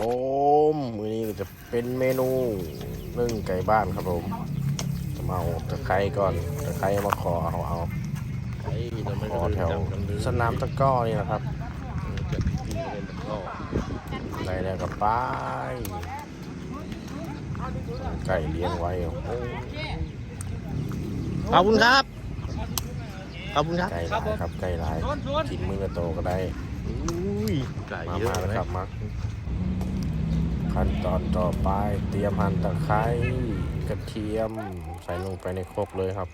ผมมือนี้ก็จะเป็นเมนูนึ่งไก่บ้านครับผมจะมาเอาตะไคร้ก่อนตะไคร้มาขอเอาเอาไอ้เราไม่ขอได้แถวจำกันเลยสนามตะกร้อนี่นะครับจะกินเล่นตะกร้อได้แล้วกับป้ายไก่เลี้ยงไว้โอ้โหขอบคุณครับขอบคุณครับไก่หลายครับไก่หลายกินมือโตก็ได้อุ้ยไก่มาเยอะมาเลแล้วยครับมา ขั้นตอนต่อไปเตรียมหั่นตะไคร้กระเทียมใส่ลงไปในครกเลยครับ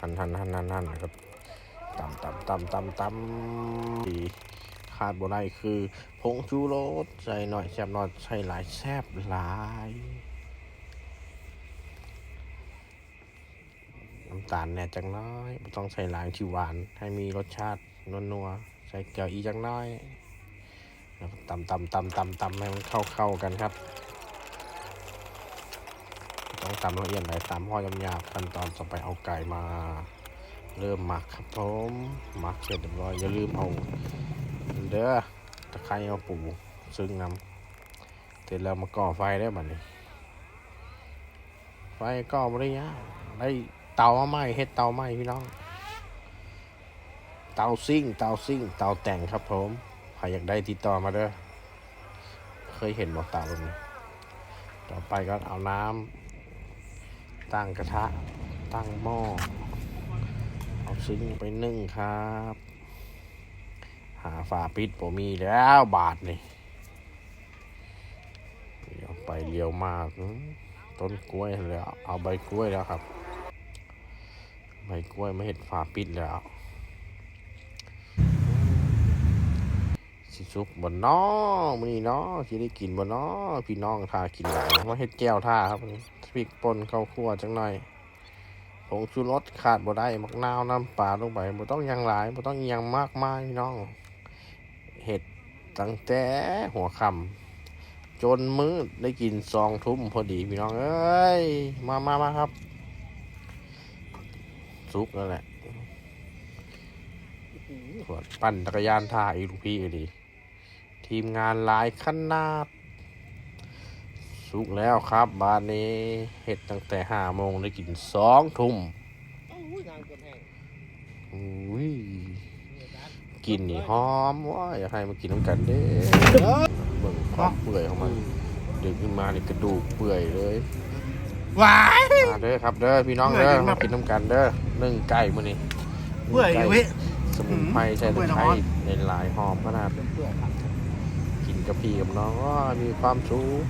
หั่นหั่นหั่นหั่นหั่นครับตำตำตำตำตำที่ขาดบ่ได้คือผงชูรสใส่หน่อยแซบหน่อยใส่หลายแซบหลายน้ำตาลแน่จังน้อยบ่ต้องใส่หลายที่หวาน ให้มีรสชาตินัวๆใส่เกลืออีจังน้อย ตำตำตำตำตำให้มันเข้าเข้าๆกันครับ ต้องตำละเอียดหน่อยตำพ่อยำยาบขั้นตอนต่อไปเอาไก่มา เริ่มหมักครับผมหมักเสร็จเรียบร้อยอย่าลืมเอาเด้อตะไคร้เอาปูซึ่งนำเสร็จแล้วมาก่อไฟได้บัดนี้ ไฟก่อมาได้ยากได้เตามาไหม้เฮ็ดเตาไหม้พี่น้อง เตาซิ่งเตาซิ่งเตาแต่งครับผม ใครอยากได้ติดต่อมาเด้อ เคยเห็นบอกตาแบบนี้ต่อไปก็เอาน้ำตั้งกระทะ ตั้งหม้อ เอาซึ้งไปนึ่งครับ หาฝาปิดผมมีแล้วบาทนี่เลี้ยวไปเลี้ยวมากต้นกล้วยแล้ว เอาใบกล้วยแล้วครับ ใบกล้วยไม่เห็นฝาปิดแล้ว สิสุกบนน้อมื้อนี้นาะสิได้กินบนน้อพี่น้องทากินหลายมาเฮ็ดแก้วท่าครับพริกป่นข้าวคั่วจังหน่อยผงชูรสขาดบ่ได้มักนาวน้ำปลาลงไปบ่ต้องยังหลายบ่ต้องยังมากมายพี่น้องเฮ็ดตั้งแต่หัวค่ำจนมื้อได้กินซองทุ่มพอดีพี่น้องเอ้ยมามามาครับสุกแล้วแหละปั่นจักรยานท่าอีกลูกพี่ก็ดี ทีมงานหลายขนาด สุกแล้วครับบานนี้เห็ดตั้งแต่ห้าโมงได้กินสองทุ่มอุ้ยกินนี่หอมว้าอยากให้มากินน้ำกันเด้เบิ่งความเปื่อยของมันดึงขึ้นมานี่กระดูกเปื่อยเลยหวายมาเด้อครับเด้อพี่น้องเด้อมากินน้ำกันเด้อนึ่งไก่มื้อนี้เปื่อยอยู่เว้ยสมุนไพรใส่เปื่ตะอยไคร้ร้อนในหลายหอมขนาด กินกับพี่กับน้องก็มีความสุข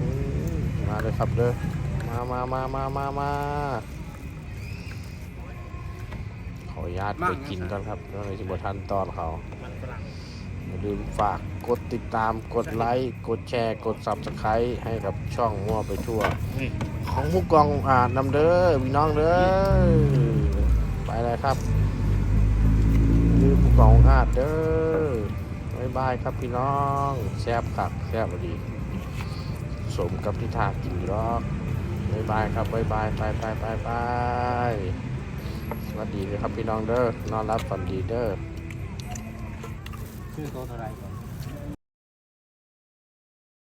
อืมมาเลยครับเด้อมามามามามามาขออนุญาตไปกินก่อนครับแล้วในจิบทันตอนเขาอย่าลืมฝากกดติดตามกดไลค์ กดแชร์ กด subscribe ให้กับช่องมั่วไปทั่ว ของผู้กองอ่านนำเด้อพี่น้องเด้อไปเลยครับ บายครับพี่น้องแซ่บคับแซ่บพอดีสมกับที่ทากินหรอกบายบายครับบายบายไปไปไปไปสวัสดีเลยครับพี่น้องเด้อนอนรับฝันดีเด้อชื่อโตเท่าไหร